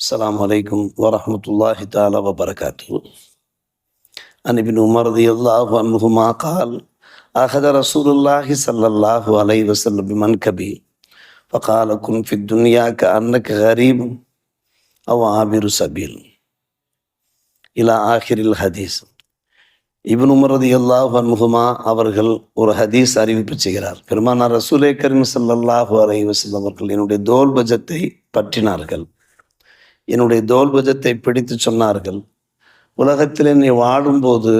السلام عليكم ورحمة الله تعالى وبركاته عن ابن عمر رضي الله عنهما قال أخذ رسول الله صلى الله عليه وسلم بمنكبي فقال كن في الدنيا كأنك غريب أو عابر سبيل إلى آخر الحديث இப்னு Umar ரதியல்லாஹு அன்ஹுமா அவர்கள் ஒரு ஹதீஸ் அறிவிப்பு செய்கிறார் பெருமானார் ரசூலே கரீம் ஸல்லல்லாஹு அலைஹி வஸல்லம் அவர்கள் என்னுடைய தோல் பஜத்தை பற்றினார்கள் என்னுடைய தோல்பஜத்தை பிடித்து சொன்னார்கள். உலகத்தில் நீ வாழும்போது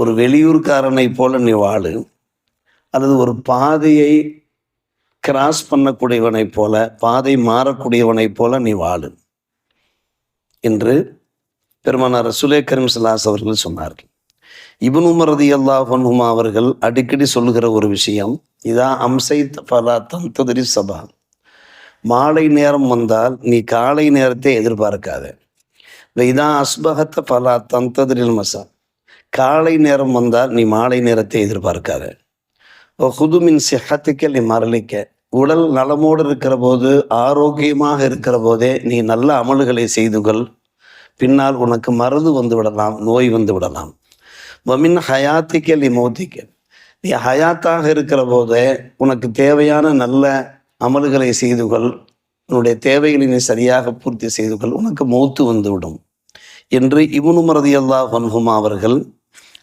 ஒரு வெளியூர்காரனை போல நீ வாழு. அல்லது ஒரு பாதையை கிராஸ் பண்ணக்கூடியவனைப் போல பாதை மாறக்கூடியவனைப் போல நீ வாழு என்று பெருமானார் ரசூலே கரீம் அவர்கள் சொன்னார்கள். இபன் உமரதி ரதியல்லாஹு அன்ஹுமா அவர்கள் அடிக்கடி சொல்லுகிற ஒரு விஷயம் இதா அம்சை பலா தந்ததிரி சபா. மாலை நேரம் வந்தால் நீ காலை நேரத்தை எதிர்பார்க்காத. இதான் அஸ்பகத்த பலா தந்ததிரில் மசா. காலை நேரம் வந்தால் நீ மாலை நேரத்தை எதிர்பார்க்காத. ஹுதுமின் சிஹத்துக்கள் நீ மரளிக்க. உடல் நலமோடு இருக்கிற போது ஆரோக்கியமாக இருக்கிற போதே நீ நல்ல அமல்களை செய்துகள் பின்னால் உனக்கு மருந்து வந்து விடலாம் நோய் வந்து விடலாம். வமின் ஹயாத்திக்கல் நீ மோதிக்க நீ ஹயாத்தாக இருக்கிற போதே உனக்கு தேவையான நல்ல அமல்களை செய்து கொள். உன்னுடைய தேவைகளை நீ சரியாக பூர்த்தி செய்து கொள். உனக்கு மௌத்து வந்துவிடும். என்று இவனுமரதி அல்லா வன்ஹுமா அவர்கள்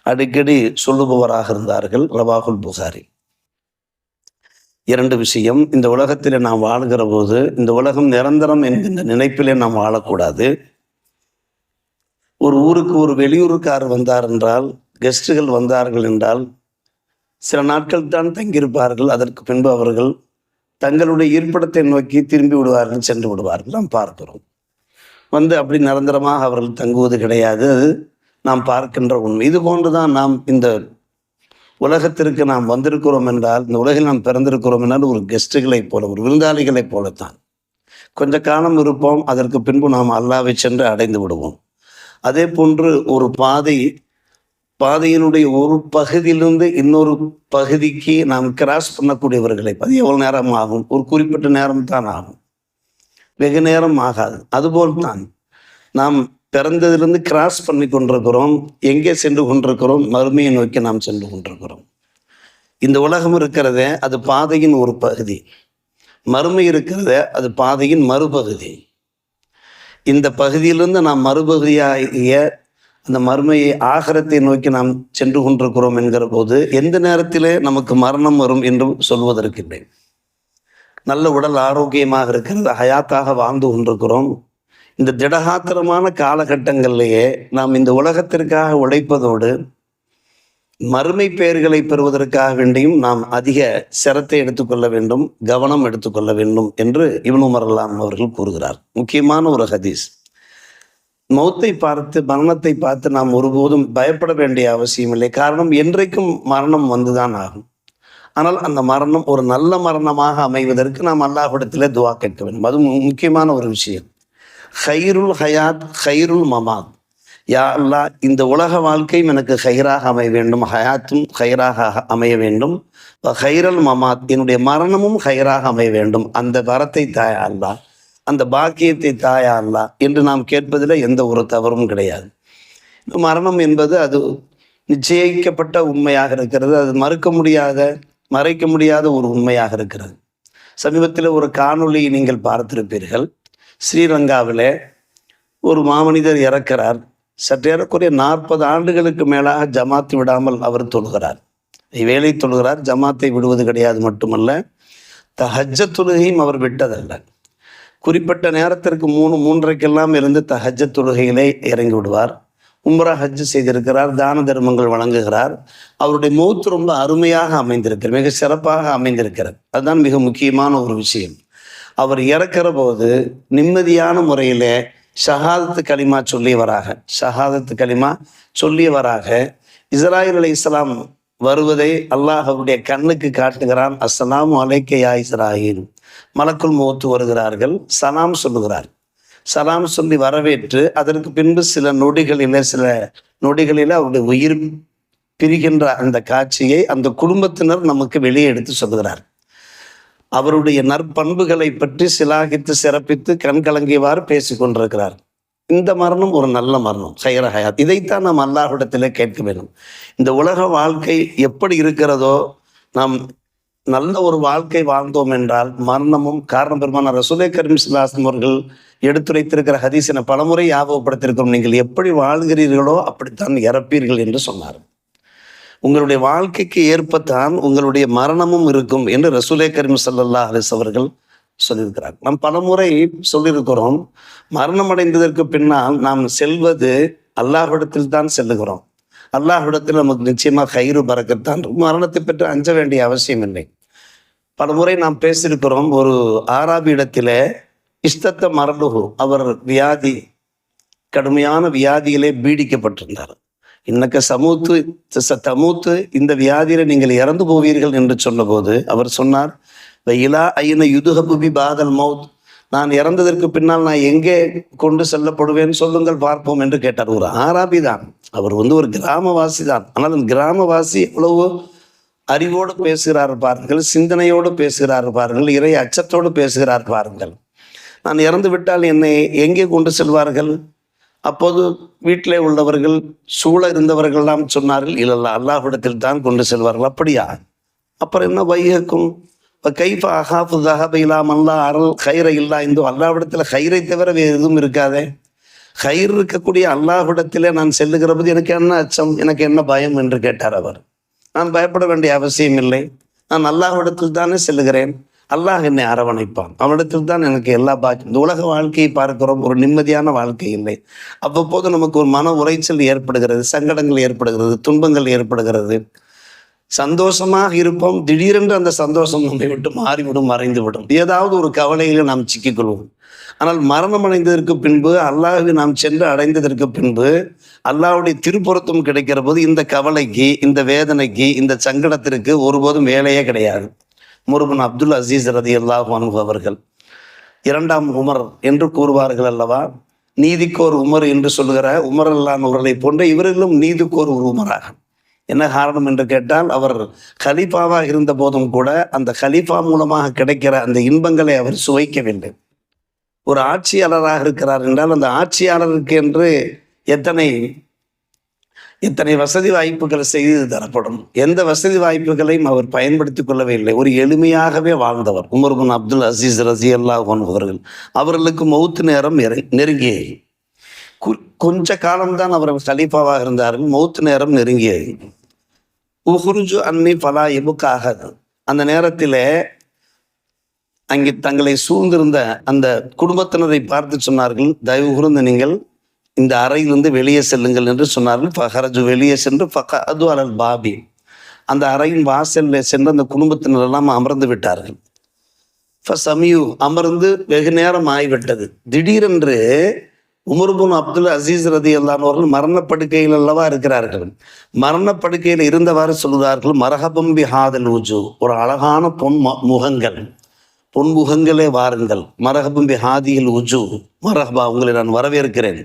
அடிக்கடி சொல்லுபவராக இருந்தார்கள் ரவாகுல் புகாரி. இரண்டு விஷயம் இந்த உலகத்தில் நாம் வாழ்கிற போது இந்த உலகம் நிரந்தரம் என்கின்ற நினைப்பிலே நாம் வாழக்கூடாது. ஒரு ஊருக்கு ஒரு வெளியூருக்கார் வந்தார் என்றால் கெஸ்ட்டுகள் வந்தார்கள் என்றால் சில நாட்கள் தான் தங்கியிருப்பார்கள். அதற்கு பின்பு அவர்கள் தங்களுடைய இருப்பிடத்தை நோக்கி திரும்பி விடுவார்கள் சென்று விடுவார்கள். நாம் பார்க்கிறோம். வந்து அப்படி நிரந்தரமாக அவர்கள் தங்குவது கிடையாது. அது நாம் பார்க்கின்ற உண்மை. இது போன்றுதான் நாம் இந்த உலகத்திற்கு நாம் வந்திருக்கிறோம் என்றால் இந்த உலகில் நாம் பிறந்திருக்கிறோம் என்றால் ஒரு கெஸ்ட்டுகளைப் போல ஒரு விருந்தாளிகளைப் போலத்தான். கொஞ்ச காலம் இருப்போம் அதற்கு பின்பு நாம் அல்லாவை சென்று அடைந்து விடுவோம். அதே போன்று ஒரு பாதை பாதையினுடைய ஒரு பகுதியிலிருந்து இன்னொரு பகுதிக்கு நாம் கிராஸ் பண்ணக்கூடியவர்களை. அது எவ்வளவு நேரம் ஆகும்? ஒரு குறிப்பிட்ட நேரம் தான் ஆகும். வெகு நேரம் ஆகாது. அதுபோல் தான் நாம் பிறந்ததிலிருந்து கிராஸ் பண்ணி கொண்டிருக்கிறோம். எங்கே சென்று கொண்டிருக்கிறோம்? மறுமையை நோக்கி நாம் சென்று கொண்டிருக்கிறோம். இந்த உலகம் இருக்கிறதே அது பாதையின் ஒரு பகுதி. மறுமை இருக்கிறதே அது பாதையின் மறுபகுதி. இந்த பகுதியிலிருந்து நாம் மறுபகுதியாகிய அந்த மறுமையை ஆகரத்தை நோக்கி நாம் சென்று கொண்டிருக்கிறோம் என்கிற போது எந்த நேரத்திலே நமக்கு மரணம் வரும் என்றும் சொல்வதற்கில்லை நல்ல உடல் ஆரோக்கியமாக இருக்கிறது ஹயாத்தாக வாழ்ந்து கொண்டிருக்கிறோம். இந்த திடகாத்திரமான காலகட்டங்களிலேயே நாம் இந்த உலகத்திற்காக உழைப்பதோடு மறுமை பெயர்களை பெறுவதற்காக வேண்டியும் நாம் அதிக சிரத்தை எடுத்துக்கொள்ள வேண்டும் கவனம் எடுத்துக்கொள்ள வேண்டும் என்று இவனு மரலாம் அவர்கள் கூறுகிறார். முக்கியமான ஒரு ஹதீஸ். மௌத்தை பார்த்து மரணத்தை பார்த்து நாம் ஒருபோதும் பயப்பட வேண்டிய அவசியம் இல்லை. காரணம் என்றைக்கும் மரணம் வந்துதான் ஆகும். ஆனால் அந்த மரணம் ஒரு நல்ல மரணமாக அமைவதற்கு நாம் அல்லாஹிடத்திலே துவா கேட்க வேண்டும். அது முக்கியமான ஒரு விஷயம். ஹைருல் ஹயாத் ஹைருல் மமாத். யா அல்லா இந்த உலக வாழ்க்கையும் எனக்கு ஹைராக அமைய வேண்டும். ஹயாத்தும் ஹைராக அமைய வேண்டும். ஹைரல் மமாத் என்னுடைய மரணமும் ஹைராக அமைய வேண்டும். அந்த வரத்தை தாயா அல்லா அந்த பாக்கியத்தை தாயா அல்லா என்று நாம் கேட்பதில் எந்த ஒரு தவறும் கிடையாது. மரணம் என்பது அது நிச்சயிக்கப்பட்ட உண்மையாக இருக்கிறது. அது மறுக்க முடியாத மறைக்க முடியாத ஒரு உண்மையாக இருக்கிறது. சமீபத்தில் ஒரு காணொளியை நீங்கள் பார்த்திருப்பீர்கள். ஸ்ரீலங்காவில் ஒரு மாமனிதர் இறக்கிறார். சற்றேறக்குறைய நாற்பது ஆண்டுகளுக்கு மேலாக ஜமாத்து விடாமல் அவர் தொழுகிறார். வேலை தொழுகிறார் ஜமாத்தை விடுவது கிடையாது மட்டுமல்ல தஹஜ தொழுகையும் அவர் விட்டதல்ல. குறிப்பிட்ட நேரத்திற்கு மூணு மூன்றைக்கெல்லாம் இருந்து தஹஜ தொழுகையிலே இறங்கி விடுவார். உம்ரா ஹஜ் செய்திருக்கிறார் தான தர்மங்கள் வழங்குகிறார். அவருடைய மூத்து ரொம்ப அருமையாக அமைந்திருக்கிறார் மிக சிறப்பாக அமைந்திருக்கிறது. அதுதான் மிக முக்கியமான ஒரு விஷயம். அவர் இறக்கிற போது நிம்மதியான முறையிலே ஷஹாதத்து களிமா சொல்லியவராக ஷஹாதத்து களிமா சொல்லியவராக இஸ்ராயில் அலி இஸ்லாம் வருவதை அல்லாஹ் அவருடைய கண்ணுக்கு காட்டுகிறான். அஸ்லாம் அலைக்க யா இஸ்ராயில். மலக்குள் முகத்து வருகிறார்கள். சலாம் சொல்லுகிறார். சலாம் சொல்லி வரவேற்று அதற்கு பின்பு சில நொடிகளில சில நொடிகளில அவருடைய உயிர் பிரிகின்ற அந்த காட்சியை அந்த குடும்பத்தினர் நமக்கு வெளியே எடுத்து சொல்லுகிறார் அவருடைய நற்பண்புகளை பற்றி சிலாகித்து சிறப்பித்து கண்கலங்கியவாறு பேசிக் கொண்டிருக்கிறார். இந்த மரணம் ஒரு நல்ல மரணம் ஹைர ஹயாத். இதைத்தான் நாம் அல்லாஹ்விடத்திலே கேட்க வேண்டும். இந்த உலக வாழ்க்கை எப்படி இருக்கிறதோ நாம் நல்ல ஒரு வாழ்க்கை வாழ்ந்தோம் என்றால் மரணமும் காரணம் பெருமான ரசூலை கரீம் அவர்கள் எடுத்துரைத்திருக்கிற ஹதீஸினை பலமுறை ஞாபகப்படுத்தியிருக்கிறோம். நீங்கள் எப்படி வாழ்கிறீர்களோ அப்படித்தான் இறப்பீர்கள் என்று சொன்னார். உங்களுடைய வாழ்க்கைக்கு ஏற்பத்தான் உங்களுடைய மரணமும் இருக்கும் என்று ரசூலே கரீம் ஸல்லல்லாஹு அலைஹி அவர்கள் சொல்லியிருக்கிறார். நாம் பலமுறை சொல்லியிருக்கிறோம் மரணம் அடைந்ததற்கு பின்னால் நாம் செல்வது அல்லாஹ்விடத்தில் தான் செல்லுகிறோம். அல்லாஹிடத்தில் நமக்கு நிச்சயமாக கயிறு பறக்கத்தான் மரணத்தை பெற்று அஞ்ச வேண்டிய அவசியம் இல்லை பல முறை நாம் பேசியிருக்கிறோம் ஒரு ஆராபி இடத்திலே இஷ்டத்த மரலுகு அவர் வியாதி கடுமையான வியாதியிலே பீடிக்கப்பட்டிருந்தார். இன்னக்க சமூத்து ச- தமூத்து இந்த வியாதியில நீங்கள் இறந்து போவீர்கள் என்று சொன்னபோது அவர் சொன்னார் இலா ஐன யுதுகபுபி பாதல் மௌத் நான் இறந்ததற்கு பின்னால் நான் எங்கே கொண்டு செல்லப்படுவேன்? சொல்லுங்கள் பார்ப்போம் என்று கேட்டார். ஒரு ஆராபி தான். அவர் வந்து ஒரு கிராமவாசி தான். ஆனால் அந்த கிராமவாசி எவ்வளவோ அறிவோடு பேசுகிறார் பாருங்கள் சிந்தனையோடு பேசுகிறார் பாருங்கள் இறை அச்சத்தோடு பேசுகிறார் பாருங்கள். நான் இறந்து விட்டால் என்னை எங்கே கொண்டு செல்வார்கள்? அப்போது வீட்டிலே உள்ளவர்கள் சூழ இருந்தவர்கள்லாம் சொன்னார்கள் இல்லல்ல அல்லாஹ்விடத்தில் தான் கொண்டு செல்வார்கள். அப்படியா? அப்புறம் என்ன வைகக்கும் கைஃப அஹாஃபு தஹப இலாம் அல்லா அருள் கயிறை இல்லா இந்த. அல்லாவிடத்தில் கயிறை தவிர வேறு எதுவும் இருக்காதே? கயிறு இருக்கக்கூடிய அல்லாஹுடத்திலே நான் செல்லுகிற போது எனக்கு என்ன அச்சம் எனக்கு என்ன பயம் என்று கேட்டார் அவர். நான் பயப்பட வேண்டிய அவசியம் இல்லை. நான் அல்லாஹ்விடத்தில் தானே செல்லுகிறேன். அல்லாஹ் என்னை அரவணைப்பான். அவனிடத்தில் தான் எனக்கு எல்லா பாக்கி இந்த உலக வாழ்க்கையை பார்க்கிறோம். ஒரு நிம்மதியான வாழ்க்கை இல்லை. அவ்வப்போது நமக்கு ஒரு மன உரைச்சல் ஏற்படுகிறது சங்கடங்கள் ஏற்படுகிறது துன்பங்கள் ஏற்படுகிறது. சந்தோஷமாக இருப்போம். திடீரென்று அந்த சந்தோஷம் நம்மை விட்டு மாறிவிடும் மறைந்துவிடும். ஏதாவது ஒரு கவலையில் நாம் சிக்கிக்கொள்வோம் ஆனால் மரணம் அடைந்ததற்கு பின்பு அல்லாஹ்வை நாம் சென்று அடைந்ததற்கு பின்பு அல்லாஹ்வுடைய திருப்புறத்தும் கிடைக்கிற போது இந்த கவலைக்கு இந்த வேதனைக்கு இந்த சங்கடத்திற்கு ஒருபோதும் வேலையே கிடையாது. முருகன் அப்துல் அசீஸ் ரதி அல்லாஹ் அவர்கள் இரண்டாம் உமர் என்று கூறுவார்கள் அல்லவா? நீதிக்கோர் உமர் என்று சொல்லுகிற உமர் அல்லான் உரலை போன்ற இவர்களும் நீதிக்கோர் ஒரு உமராகும். என்ன காரணம் என்று கேட்டால் அவர் கலீஃபாவாக இருந்த போதும் கூட அந்த கலீஃபா மூலமாக கிடைக்கிற அந்த இன்பங்களை அவர் சுவைக்கவில்லை. ஒரு ஆட்சியாளராக இருக்கிறார் என்றால் அந்த ஆட்சியாளருக்கு என்று எத்தனை எத்தனை வசதி வாய்ப்புகளை செய்து தரப்படும்? எந்த வசதி வாய்ப்புகளையும் அவர் பயன்படுத்திக் கொள்ளவே இல்லை. ஒரு எளிமையாகவே வாழ்ந்தவர் உமர் பின் அப்துல் அசீஸ் ரசி அல்லாஹ் அவர்கள். அவர்களுக்கு மௌத்து நேரம் நெரு- கொஞ்ச காலம்தான் அவர் கலீஃபாவாக இருந்தார்கள் மௌத்து நேரம் நெருங்கியது. உஹுருஜு அன்னி பலா எபுக்காக. அந்த நேரத்தில் அங்கே தங்களை சூழ்ந்திருந்த அந்த குடும்பத்தினரை பார்த்து சொன்னார்கள் தயவு கூர்ந்து நீங்கள் இந்த அறையிலிருந்து வெளியே செல்லுங்கள் என்று சொன்னார்கள். ஃபஹரஜு வெளியே சென்று ஃபக அது அலல் பாபி. அந்த அறையின் வாசலில் சென்று அந்த குடும்பத்தினர் எல்லாம் அமர்ந்து விட்டார்கள். சமியு அமர்ந்து வெகு நேரம் ஆகிவிட்டது. திடீரென்று உமர்புன் அப்துல் அசீஸ் ரதி அல்லானவர்கள் மரணப்படுக்கையில் அல்லவா இருக்கிறார்கள். மரணப்படுக்கையில் இருந்தவாறு சொல்கிறார்கள் மரஹபம்பி ஹாதல் உஜு ஒரு அழகான பொன் முகங்கள். பொன்முகங்களே வாருங்கள். மரஹபம் பிஹாதியில் உஜு மரஹபா உங்களை நான் வரவேற்கிறேன்.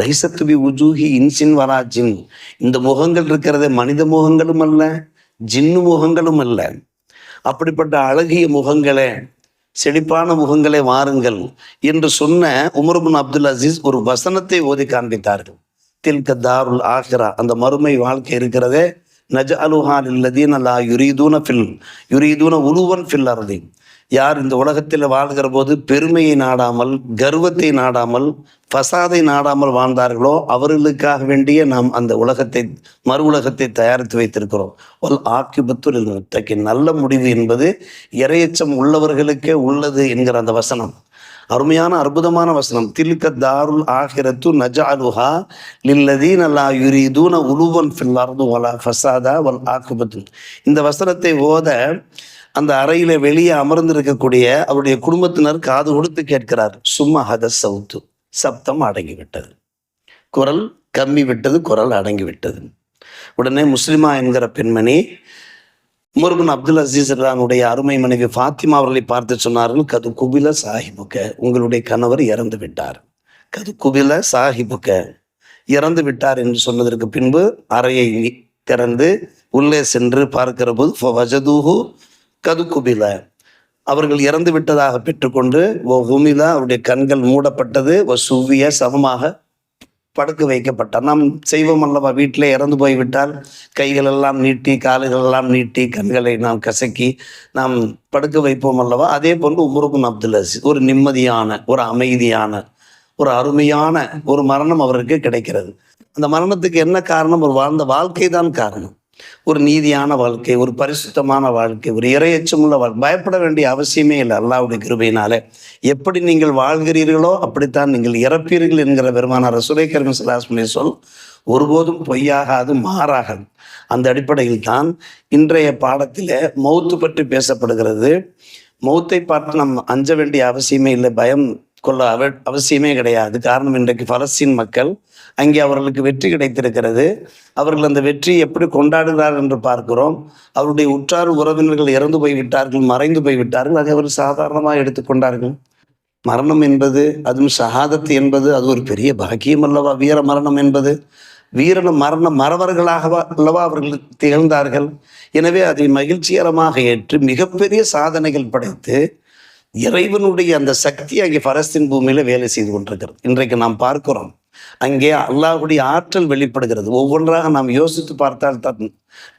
லைசத்து பி உஜூஹி இன்சின் வராஜின் இந்த முகங்கள் இருக்கிறதே மனித முகங்களும் அல்ல ஜின்னு முகங்களும் அல்ல. அப்படிப்பட்ட அழகிய முகங்களே செழிப்பான முகங்களை வாருங்கள் என்று சொன்ன உமர்பின் அப்துல் அசீஸ் ஒரு வசனத்தை ஓதி காண்பித்தார்கள். தில்க தாருல் ஆஹிரா அந்த மறுமை வாழ்க்கை இருக்கிறதே. நஜ அலுஹான் இல்லதீன் அல்லா யுரீதூன ஃபில் யுரீதூன உருவன் ஃபில் அருதி. யார் இந்த உலகத்தில் வாழ்கிற போது பெருமையை நாடாமல் கர்வத்தை நாடாமல் பசாதை நாடாமல் வாழ்ந்தார்களோ அவர்களுக்காக வேண்டிய நாம் அந்த உலகத்தை மறு உலகத்தை தயாரித்து வைத்திருக்கிறோம். ஒல் ஆக்கிபத்துல் முத்தகி நல்ல முடிவு என்பது இரையச்சம் உள்ளவர்களுக்கே உள்ளது என்கிற அந்த வசனம். அருமையான அற்புதமான வசனம். தில்க தாருல் ஆஹிரத்து நஜாலுஹா லில்லதீன் அல்லா யுரிதூன உலுவன் ஃபில் அர்து வலா ஃபசாதா வல் ஆக்குபத்து இந்த வசனத்தை ஓத அந்த அறையில வெளியே அமர்ந்திருக்கக்கூடிய அவருடைய குடும்பத்தினர் காது கொடுத்து கேட்கிறார். சும்மா ஹத சவுத்து. சப்தம் அடங்கி விட்டது குரல் கம்மி விட்டது குரல் அடங்கி விட்டது உடனே முஸ்லிமா என்கிற பெண்மணி உமர்பின் அப்துல் அசீஸ் ரானுடைய அருமை மனைவி ஃபாத்திமா அவர்களை பார்த்து சொன்னார்கள் கது குபில சாஹிபுக்க உங்களுடைய கணவர் இறந்து விட்டார். கது குபில சாஹிபுக்க இறந்து விட்டார் என்று சொன்னதற்கு பின்பு அறையை திறந்து உள்ளே சென்று பார்க்கிற போது கதுக்குபில அவர்கள் இறந்து விட்டதாக பெற்றுக்கொண்டு ஓ ஹுமிலா அவருடைய கண்கள் மூடப்பட்டது. ஓ சுவிய சமமாக படுக்க வைக்கப்பட்டார். நாம் செய்வோம் அல்லவா? வீட்டிலே இறந்து போய்விட்டால் கைகள் எல்லாம் நீட்டி கால்கள் எல்லாம் நீட்டி கண்களை நாம் கசக்கி நாம் படுக்க வைப்போம் அல்லவா? அதே போன்று உமருக்கும் அப்துல் அசீஸ். ஒரு நிம்மதியான ஒரு அமைதியான ஒரு அருமையான ஒரு மரணம் அவருக்கு கிடைக்கிறது. அந்த மரணத்துக்கு என்ன காரணம்? ஒரு வாழ்ந்த வாழ்க்கை தான் காரணம். ஒரு நீதியான வாழ்க்கை ஒரு பரிசுத்தமான வாழ்க்கை ஒரு இரையச்சமுள்ள வாழ்க்கை பயப்பட வேண்டிய அவசியமே இல்லை. அல்லாவுடைய கிருபையினாலே. எப்படி நீங்கள் வாழ்கிறீர்களோ அப்படித்தான் நீங்கள் இறப்பீர்கள் என்கிற பெருமான ரசுலை கரிம சலாஸ்மணி சொல் ஒருபோதும் பொய்யாகாது மாறாகாது. அந்த அடிப்படையில் தான் இன்றைய பாடத்தில் மௌத்து பற்றி பேசப்படுகிறது. மௌத்தை பார்த்து நாம் அஞ்ச வேண்டிய அவசியமே இல்லை. பயம் கொள்ள அவ அவசியமே கிடையாது. காரணம் இன்றைக்கு பலஸ்தீன் மக்கள் அங்கே அவர்களுக்கு வெற்றி கிடைத்திருக்கிறது. அவர்கள் அந்த வெற்றியை எப்படி கொண்டாடுகிறார் என்று பார்க்கிறோம். அவருடைய உற்றார் உறவினர்கள் இறந்து போய் விட்டார்கள் மறைந்து போய்விட்டார்கள். அதை அவர்கள் சாதாரணமாக எடுத்துக்கொண்டார்கள் மரணம் என்பது அதுவும் சகாதத்து என்பது அது ஒரு பெரிய பாக்கியம் அல்லவா? வீர மரணம் என்பது. வீரன மரண மறவர்களாகவா அல்லவா அவர்கள் திகழ்ந்தார்கள். எனவே அதை மகிழ்ச்சிகரமாக ஏற்று மிகப்பெரிய சாதனைகள் படைத்து இறைவனுடைய அந்த சக்தி அங்கே பரஸ்தீன் பூமியில வேலை செய்து கொண்டிருக்கிறது. இன்றைக்கு நாம் பார்க்கிறோம். அங்கே அல்லாஹுடைய ஆற்றல் வெளிப்படுகிறது. ஒவ்வொன்றாக நாம் யோசித்து பார்த்தால் தான்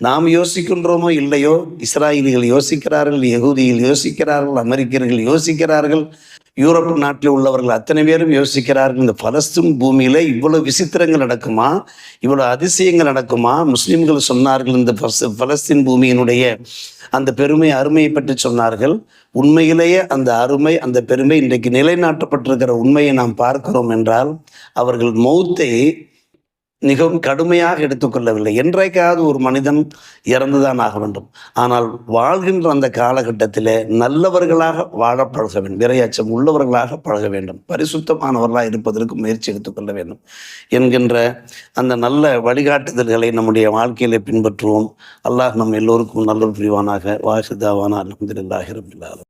நாம் யோசிக்கின்றோமோ இல்லையோ? இஸ்ராயலிகள் யோசிக்கிறார்கள் யகுதியில் யோசிக்கிறார்கள் அமெரிக்கர்கள் யோசிக்கிறார்கள். யூரோப் நாட்டில் உள்ளவர்கள் அத்தனை பேரும் யோசிக்கிறார்கள் இந்த பலஸ்தீன் பூமியில் இவ்வளோ விசித்திரங்கள் நடக்குமா? இவ்வளோ அதிசயங்கள் நடக்குமா? முஸ்லிம்கள் சொன்னார்கள் இந்த பலஸ்தீன் பூமியினுடைய அந்த பெருமை அருமையை பற்றி சொன்னார்கள். உண்மையிலேயே அந்த அருமை அந்த பெருமை இன்றைக்கு நிலைநாட்டப்பட்டிருக்கிற உண்மையை நாம் பார்க்கிறோம் என்றால் அவர்கள் மௌத்தை மிகவும் கடுமையாக எடுத்துக்கொள்ளவில்லை. என்றைக்காவது ஒரு மனிதன் இறந்துதான் ஆக வேண்டும். ஆனால் வாழ்கின்ற அந்த காலகட்டத்தில் நல்லவர்களாக வாழ பழக வேண்டும். விரையாச்சம் உள்ளவர்களாக பழக வேண்டும். பரிசுத்தமானவர்களாக இருப்பதற்கு முயற்சி எடுத்துக்கொள்ள வேண்டும் என்கின்ற அந்த நல்ல வழிகாட்டுதல்களை நம்முடைய வாழ்க்கையிலே பின்பற்றுவோம். அல்லாஹ் நம் எல்லோருக்கும் நல்ல புரிவானாக. வாசிதாவான அலமதுல்லாஹி ரபில்லாலும்